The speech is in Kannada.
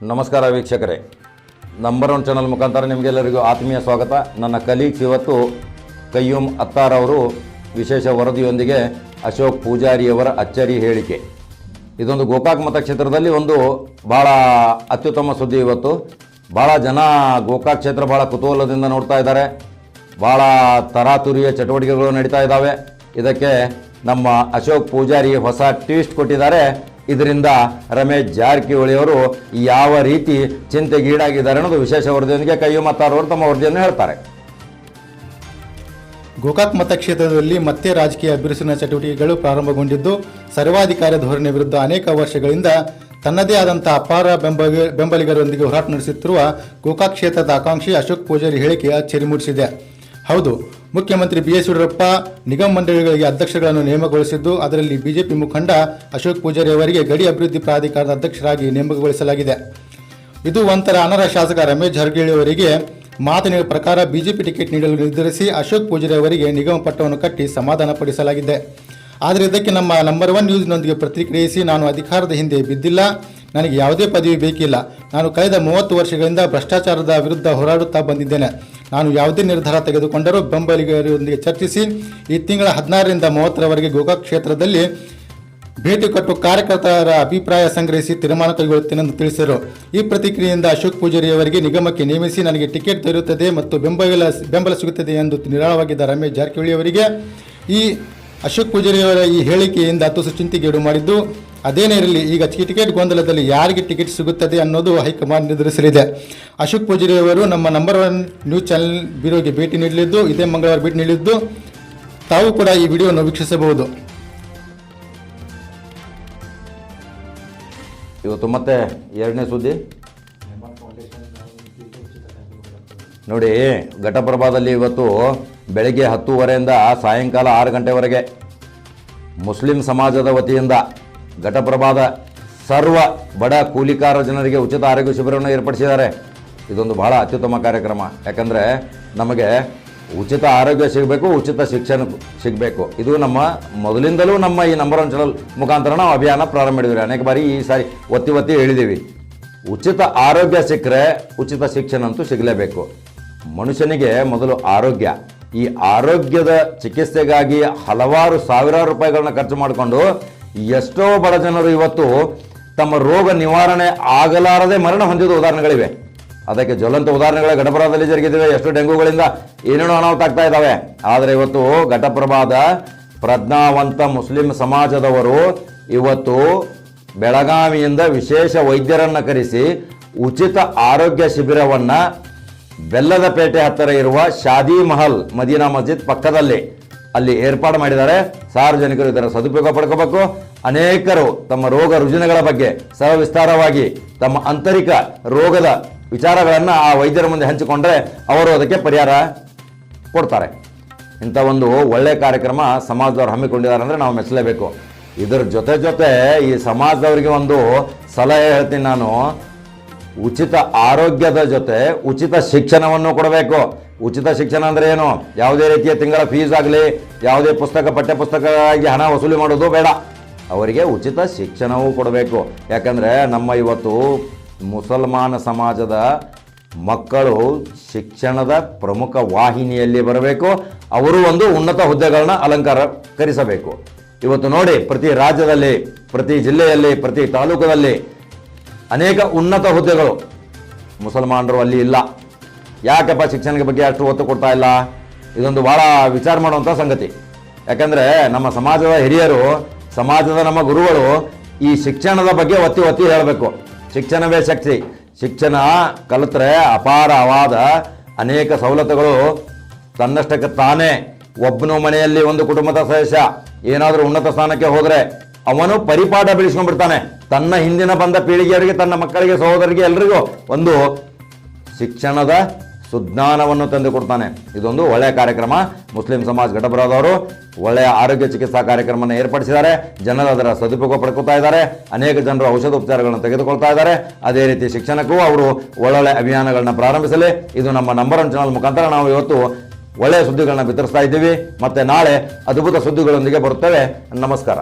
ನಮಸ್ಕಾರ ವೀಕ್ಷಕರೇ. ನಂಬರ್ ಒನ್ ಚಾನಲ್ ಮುಖಾಂತರ ನಿಮಗೆಲ್ಲರಿಗೂ ಆತ್ಮೀಯ ಸ್ವಾಗತ. ನನ್ನ ಕಲೀಗ್ಸ್ ಇವತ್ತು ಕಯ್ಯೂಮ್ ಅತ್ತಾರ್ ಅವರು ವಿಶೇಷ ವರದಿಯೊಂದಿಗೆ ಅಶೋಕ್ ಪೂಜಾರಿಯವರ ಅಚ್ಚರಿ ಹೇಳಿಕೆ. ಇದೊಂದು ಗೋಕಾಕ್ ಮತಕ್ಷೇತ್ರದಲ್ಲಿ ಒಂದು ಭಾಳ ಅತ್ಯುತ್ತಮ ಸುದ್ದಿ ಇವತ್ತು. ಭಾಳ ಜನ ಗೋಕಾಕ್ ಕ್ಷೇತ್ರ ಭಾಳ ಕುತೂಹಲದಿಂದ ನೋಡ್ತಾ ಇದ್ದಾರೆ. ಭಾಳ ತರಾತುರಿಯ ಚಟುವಟಿಕೆಗಳು ನಡೀತಾ ಇದ್ದಾವೆ. ಇದಕ್ಕೆ ನಮ್ಮ ಅಶೋಕ್ ಪೂಜಾರಿ ಹೊಸ ಟ್ವಿಸ್ಟ್ ಕೊಟ್ಟಿದ್ದಾರೆ. ಇದರಿಂದ ರಮೇಶ್ ಜಾರಕಿಹೊಳಿ ಅವರು ಯಾವ ರೀತಿ ಚಿಂತೆಗೀಡಾಗಿದ್ದಾರೆ ಅನ್ನೋದು ವಿಶೇಷ ವರದಿಯೊಂದಿಗೆ ಕೈಯು ಮತ್ತಾರವರು ತಮ್ಮ ವರದಿಯನ್ನು ಹೇಳ್ತಾರೆ. ಗೋಕಾಕ್ ಮತಕ್ಷೇತ್ರದಲ್ಲಿ ಮತ್ತೆ ರಾಜಕೀಯ ಬಿರುಸಿನ ಚಟುವಟಿಕೆಗಳು ಪ್ರಾರಂಭಗೊಂಡಿದ್ದು, ಸರ್ವಾಧಿಕಾರಿ ಧೋರಣೆ ವಿರುದ್ಧ ಅನೇಕ ವರ್ಷಗಳಿಂದ ತನ್ನದೇ ಆದಂತಹ ಅಪಾರ ಬೆಂಬಲ ಬೆಂಬಲಿಗರೊಂದಿಗೆ ಹೋರಾಟ ನಡೆಸುತ್ತಿರುವ ಗೋಕಾಕ್ ಕ್ಷೇತ್ರದ ಆಕಾಂಕ್ಷಿ ಅಶೋಕ್ ಪೂಜಾರಿ ಹೇಳಿಕೆ ಅಚ್ಚರಿ ಮೂಡಿಸಿದೆ. ಹೌದು ಮುಖ್ಯಮಂತ್ರಿ ಬಿಎಸ್ ಯಡಿಯೂರಪ್ಪ ನಿಗಮ ಮಂಡಳಿಗಳಿಗೆ ಅಧ್ಯಕ್ಷಗಳನ್ನು ನೇಮಕಗೊಳಿಸಿದ್ದು, ಅದರಲ್ಲಿ ಬಿಜೆಪಿ ಮುಖಂಡ ಅಶೋಕ್ ಪೂಜಾರಿ ಅವರಿಗೆ ಗಡಿ ಅಭಿವೃದ್ಧಿ ಪ್ರಾಧಿಕಾರದ ಅಧ್ಯಕ್ಷರಾಗಿ ನೇಮಕಗೊಳಿಸಲಾಗಿದೆ. ಇದು ಒಂಥರ ಅನರ್ಹ ಶಾಸಕ ರಮೇಶ್ ಜಾರಕಿಹೊಳಿ ಅವರಿಗೆ ಮಾತಿನ ಪ್ರಕಾರ ಬಿಜೆಪಿ ಟಿಕೆಟ್ ನೀಡಲು ನಿರ್ಧರಿಸಿ ಅಶೋಕ್ ಪೂಜಾರಿ ಅವರಿಗೆ ನಿಗಮ ಪಟ್ಟವನ್ನು ಕಟ್ಟಿ ಸಮಾಧಾನಪಡಿಸಲಾಗಿದೆ ಆದರೆ ಇದಕ್ಕೆ ನಮ್ಮ ನಂಬರ್ ಒನ್ ನ್ಯೂಸ್ನೊಂದಿಗೆ ಪ್ರತಿಕ್ರಿಯಿಸಿ ನಾನು ಅಧಿಕಾರದ ಹಿಂದೆ ಬಿದ್ದಿಲ್ಲ. ನನಗೆ ಯಾವುದೇ ಪದವಿ ಬೇಕಿಲ್ಲ. ನಾನು ಕಳೆದ ಮೂವತ್ತು ವರ್ಷಗಳಿಂದ ಭ್ರಷ್ಟಾಚಾರದ ವಿರುದ್ಧ ಹೋರಾಡುತ್ತಾ ಬಂದಿದ್ದೇನೆ. ನಾನು ಯಾವುದೇ ನಿರ್ಧಾರ ತೆಗೆದುಕೊಂಡರೂ ಬೆಂಬಲಿಗರೊಂದಿಗೆ ಚರ್ಚಿಸಿ ಈ ತಿಂಗಳ ಹದಿನಾರರಿಂದ ಮೂವತ್ತರವರೆಗೆ ಗೋಕಾಕ್ ಕ್ಷೇತ್ರದಲ್ಲಿ ಭೇಟಿ ಕೊಟ್ಟು ಕಾರ್ಯಕರ್ತರ ಅಭಿಪ್ರಾಯ ಸಂಗ್ರಹಿಸಿ ತೀರ್ಮಾನ ಕೈಗೊಳ್ಳುತ್ತೇನೆಂದು ತಿಳಿಸಿದರು. ಈ ಪ್ರತಿಕ್ರಿಯೆಯಿಂದ ಅಶೋಕ್ ಪೂಜಾರಿಯವರಿಗೆ ನಿಗಮಕ್ಕೆ ನೇಮಿಸಿ ನನಗೆ ಟಿಕೆಟ್ ದೊರೆಯುತ್ತದೆ ಮತ್ತು ಬೆಂಬಲ ಬೆಂಬಲ ಸಿಗುತ್ತದೆ ಎಂದು ನಿರಾಳವಾಗಿದ್ದ ರಮೇಶ್ ಜಾರಕಿಹೊಳಿ ಅವರಿಗೆ ಈ ಅಶೋಕ್ ಪೂಜಾರಿಯವರ ಈ ಹೇಳಿಕೆಯಿಂದ ತುಸು ಚಿಂತೆಗೆ ಮಾಡಿದ್ದು ಅದೇನೇ ಇರಲಿ, ಈಗ ಟಿಕೆಟ್ ಗೊಂದಲದಲ್ಲಿ ಯಾರಿಗೆ ಟಿಕೆಟ್ ಸಿಗುತ್ತದೆ ಅನ್ನೋದು ಹೈಕಮಾಂಡ್ ನಿರ್ಧರಿಸಲಿದೆ. ಅಶೋಕ್ ಪೂಜಾರಿ ಅವರು ನಮ್ಮ ನಂಬರ್ ಒನ್ ನ್ಯೂಸ್ ಚಾನೆಲ್ ಬ್ಯೂರೋಗೆ ಭೇಟಿ ನೀಡಲಿದ್ದು, ಇದೇ ಮಂಗಳವಾರ ಭೇಟಿ ನೀಡಿದ್ದು ತಾವು ಕೂಡ ಈ ವಿಡಿಯೋವನ್ನು ವೀಕ್ಷಿಸಬಹುದು. ಇವತ್ತು ಮತ್ತೆ ಎರಡನೇ ಸುದ್ದಿ. ನೋಡಿ, ಘಟಪ್ರಭಾದಲ್ಲಿ ಇವತ್ತು ಬೆಳಗ್ಗೆ ಹತ್ತೂವರೆಯಿಂದ ಸಾಯಂಕಾಲ ಆರು ಗಂಟೆವರೆಗೆ ಮುಸ್ಲಿಂ ಸಮಾಜದ ವತಿಯಿಂದ ಘಟಪ್ರಭಾದ ಸರ್ವ ಬಡ ಕೂಲಿಕಾರ ಜನರಿಗೆ ಉಚಿತ ಆರೋಗ್ಯ ಶಿಬಿರವನ್ನು ಏರ್ಪಡಿಸಿದ್ದಾರೆ. ಇದೊಂದು ಬಹಳ ಅತ್ಯುತ್ತಮ ಕಾರ್ಯಕ್ರಮ. ಯಾಕಂದರೆ ನಮಗೆ ಉಚಿತ ಆರೋಗ್ಯ ಸಿಗಬೇಕು, ಉಚಿತ ಶಿಕ್ಷಣ ಸಿಗಬೇಕು. ಇದು ನಮ್ಮ ಮೊದಲಿಂದಲೂ ನಮ್ಮ ಈ ನಂಬರ್ ಒನ್ ಚಾನಲ್ ಮುಖಾಂತರ ನಾವು ಅಭಿಯಾನ ಪ್ರಾರಂಭ ಮಾಡಿದ್ವಿ ಅನೇಕ ಬಾರಿ ಈ ಸಾರಿ ಒತ್ತಿ ಒತ್ತಿ ಹೇಳಿದ್ದೀವಿ. ಉಚಿತ ಆರೋಗ್ಯ ಸಿಕ್ಕರೆ ಉಚಿತ ಶಿಕ್ಷಣ ಅಂತೂ ಸಿಗಲೇಬೇಕು. ಮನುಷ್ಯನಿಗೆ ಮೊದಲು ಆರೋಗ್ಯ. ಈ ಆರೋಗ್ಯದ ಚಿಕಿತ್ಸೆಗಾಗಿ ಹಲವಾರು ಸಾವಿರಾರು ರೂಪಾಯಿಗಳನ್ನ ಖರ್ಚು ಮಾಡಿಕೊಂಡು ಎಷ್ಟೋ ಬಡ ಜನರು ಇವತ್ತು ತಮ್ಮ ರೋಗ ನಿವಾರಣೆ ಆಗಲಾರದೆ ಮರಣ ಹೊಂದಿದ ಉದಾಹರಣೆಗಳಿವೆ. ಅದಕ್ಕೆ ಜ್ವಲಂತ ಉದಾಹರಣೆಗಳ ಘಟಪ್ರಭಾದಲ್ಲಿ ಜರುಗಿದಿವೆ. ಎಷ್ಟು ಡೆಂಗುಗಳಿಂದ ಏನೇನೋ ಅನಾಹುತ ಆಗ್ತಾ ಇದ್ದಾವೆ. ಆದರೆ ಇವತ್ತು ಘಟಪ್ರಭಾದ ಪ್ರಜ್ಞಾವಂತ ಮುಸ್ಲಿಂ ಸಮಾಜದವರು ಇವತ್ತು ಬೆಳಗಾವಿಯಿಂದ ವಿಶೇಷ ವೈದ್ಯರನ್ನು ಕರೆಸಿ ಉಚಿತ ಆರೋಗ್ಯ ಶಿಬಿರವನ್ನು ಬೆಲ್ಲದ ಪೇಟೆ ಹತ್ತಿರ ಇರುವ ಶಾದಿ ಮಹಲ್ ಮದೀನಾ ಮಸ್ಜಿದ್ ಪಕ್ಕದಲ್ಲಿ ಅಲ್ಲಿ ಏರ್ಪಾಡು ಮಾಡಿದ್ದಾರೆ. ಸಾರ್ವಜನಿಕರು ಇದರ ಸದುಪಯೋಗ ಪಡ್ಕೋಬೇಕು. ಅನೇಕರು ತಮ್ಮ ರೋಗ ರುಜಿನಗಳ ಬಗ್ಗೆ ಸವಿಸ್ತಾರವಾಗಿ ತಮ್ಮ ಆಂತರಿಕ ರೋಗದ ವಿಚಾರಗಳನ್ನು ಆ ವೈದ್ಯರ ಮುಂದೆ ಹಂಚಿಕೊಂಡ್ರೆ ಅವರು ಅದಕ್ಕೆ ಪರಿಹಾರ ಕೊಡ್ತಾರೆ. ಇಂಥ ಒಂದು ಒಳ್ಳೆಯ ಕಾರ್ಯಕ್ರಮ ಸಮಾಜದವ್ರು ಹಮ್ಮಿಕೊಂಡಿದ್ದಾರೆ ಅಂದರೆ ನಾವು ಮೆಚ್ಚಲೇಬೇಕು. ಇದರ ಜೊತೆ ಜೊತೆ ಈ ಸಮಾಜದವರಿಗೆ ಒಂದು ಸಲಹೆ ಹೇಳ್ತೀನಿ ನಾನು. ಉಚಿತ ಆರೋಗ್ಯದ ಜೊತೆ ಉಚಿತ ಶಿಕ್ಷಣವನ್ನು ಕೊಡಬೇಕು. ಉಚಿತ ಶಿಕ್ಷಣ ಅಂದರೆ ಏನು? ಯಾವುದೇ ರೀತಿಯ ತಿಂಗಳ ಫೀಸ್ ಆಗಲಿ, ಯಾವುದೇ ಪುಸ್ತಕ ಪಠ್ಯ ಪುಸ್ತಕವಾಗಿ ಹಣ ವಸೂಲಿ ಮಾಡೋದು ಬೇಡ. ಅವರಿಗೆ ಉಚಿತ ಶಿಕ್ಷಣವೂ ಕೊಡಬೇಕು. ಯಾಕಂದರೆ ನಮ್ಮ ಇವತ್ತು ಮುಸಲ್ಮಾನ ಸಮಾಜದ ಮಕ್ಕಳು ಶಿಕ್ಷಣದ ಪ್ರಮುಖ ವಾಹಿನಿಯಲ್ಲಿ ಬರಬೇಕು. ಅವರು ಒಂದು ಉನ್ನತ ಹುದ್ದೆಗಳನ್ನ ಅಲಂಕಾರಕರಿಸಬೇಕು ಇವತ್ತು ನೋಡಿ, ಪ್ರತಿ ರಾಜ್ಯದಲ್ಲಿ, ಪ್ರತಿ ಜಿಲ್ಲೆಯಲ್ಲಿ, ಪ್ರತಿ ತಾಲೂಕದಲ್ಲಿ ಅನೇಕ ಉನ್ನತ ಹುದ್ದೆಗಳು ಮುಸಲ್ಮಾನರು ಅಲ್ಲಿ ಇಲ್ಲ. ಯಾಕಪ್ಪ ಶಿಕ್ಷಣದ ಬಗ್ಗೆ ಅಷ್ಟು ಒತ್ತು ಕೊಡ್ತಾ ಇಲ್ಲ? ಇದೊಂದು ಭಾಳ ವಿಚಾರ ಮಾಡುವಂಥ ಸಂಗತಿ. ಯಾಕಂದರೆ ನಮ್ಮ ಸಮಾಜದ ಹಿರಿಯರು, ಸಮಾಜದ ನಮ್ಮ ಗುರುಗಳು ಈ ಶಿಕ್ಷಣದ ಬಗ್ಗೆ ಒತ್ತಿ ಒತ್ತಿ ಹೇಳಬೇಕು. ಶಿಕ್ಷಣವೇ ಶಕ್ತಿ. ಶಿಕ್ಷಣ ಕಲಿತ್ರೆ ಅಪಾರವಾದ ಅನೇಕ ಸವಲತ್ತುಗಳು ತನ್ನಷ್ಟಕ್ಕೆ ತಾನೇ. ಒಬ್ಬನು ಮನೆಯಲ್ಲಿ ಒಂದು ಕುಟುಂಬದ ಸದಸ್ಯ, ಏನಾದರೂ ಉನ್ನತ ಸ್ಥಾನಕ್ಕೆ ಹೋದರೆ ಅವನು ಪರಿಪಾಠ ಬೆಳೆಸ್ಕೊಂಡ್ಬಿಡ್ತಾನೆ. ತನ್ನ ಹಿಂದಿನ ಬಂದ ಪೀಳಿಗೆಯವರಿಗೆ, ತನ್ನ ಮಕ್ಕಳಿಗೆ, ಸಹೋದರಿಗೆ ಎಲ್ರಿಗೂ ಒಂದು ಶಿಕ್ಷಣದ ಸುಜ್ಞಾನವನ್ನು ತಂದು ಕೊಡ್ತಾನೆ. ಇದೊಂದು ಒಳ್ಳೆಯ ಕಾರ್ಯಕ್ರಮ. ಮುಸ್ಲಿಂ ಸಮಾಜ ಘಟಬರದವರು ಒಳ್ಳೆಯ ಆರೋಗ್ಯ ಚಿಕಿತ್ಸಾ ಕಾರ್ಯಕ್ರಮವನ್ನು ಏರ್ಪಡಿಸಿದ್ದಾರೆ. ಜನರು ಅದರ ಸದುಪಯೋಗ ಪಡ್ಕೊತಾ ಇದ್ದಾರೆ. ಅನೇಕ ಜನರು ಔಷಧ ಉಪಚಾರಗಳನ್ನು ತೆಗೆದುಕೊಳ್ತಾ ಇದ್ದಾರೆ. ಅದೇ ರೀತಿ ಶಿಕ್ಷಣಕ್ಕೂ ಅವರು ಒಳ್ಳೊಳ್ಳೆ ಅಭಿಯಾನಗಳನ್ನ ಪ್ರಾರಂಭಿಸಲಿ. ಇದು ನಮ್ಮ ನಂಬರ್ ಒನ್ ಚಾನಲ್ ಮುಖಾಂತರ ನಾವು ಇವತ್ತು ಒಳ್ಳೆಯ ಸುದ್ದಿಗಳನ್ನ ಬಿತ್ತರಿಸ್ತಾ ಇದ್ದೀವಿ. ಮತ್ತೆ ನಾಳೆ ಅದ್ಭುತ ಸುದ್ದಿಗಳೊಂದಿಗೆ ಬರುತ್ತೇವೆ. ನಮಸ್ಕಾರ.